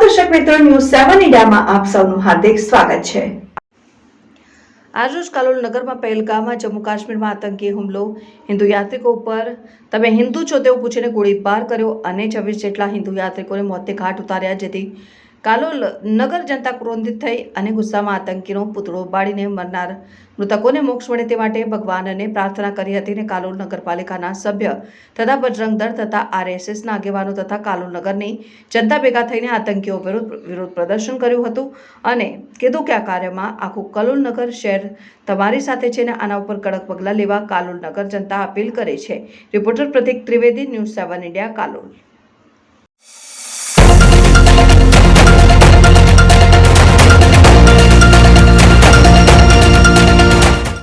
મિત્રો ન્યૂઝ સેવન ઇન્ડિયામાં આપ સૌનું હાર્દિક સ્વાગત છે. આજરોજ કાલોલ નગરમાં પહેલગામમાં જમ્મુ કાશ્મીરમાં આતંકી હુમલો. હિન્દુ યાત્રિકો ઉપર તમે હિન્દુ છો તેવું પૂછીને ગોળીબાર કર્યો અને છવ્વીસ જેટલા હિન્દુ યાત્રિકોને મોતને ઘાટ ઉતાર્યા, જેથી કાલોલ નગર જનતા ક્રોધિત થઈ અને ગુસ્સામાં આતંકીનો પુતળો બાળીને મરનાર મૃતકોને મોક્ષ મળે તે માટે ભગવાનને પ્રાર્થના કરી હતી અને કાલોલ નગરપાલિકાના સભ્ય તથા બજરંગદળ તથા આરએસએસના આગેવાનો તથા કાલોલ નગરની જનતા ભેગા થઈને આતંકીઓ વિરુદ્ધ વિરોધ પ્રદર્શન કર્યું હતું અને કીધું કે આ કાર્યમાં આખું કાલોલ નગર શહેર તમારી સાથે છે અને આના ઉપર કડક પગલાં લેવા કાલોલ નગર જનતા અપીલ કરે છે. Reporter Pratik Trivedi, news seven India, Kalol.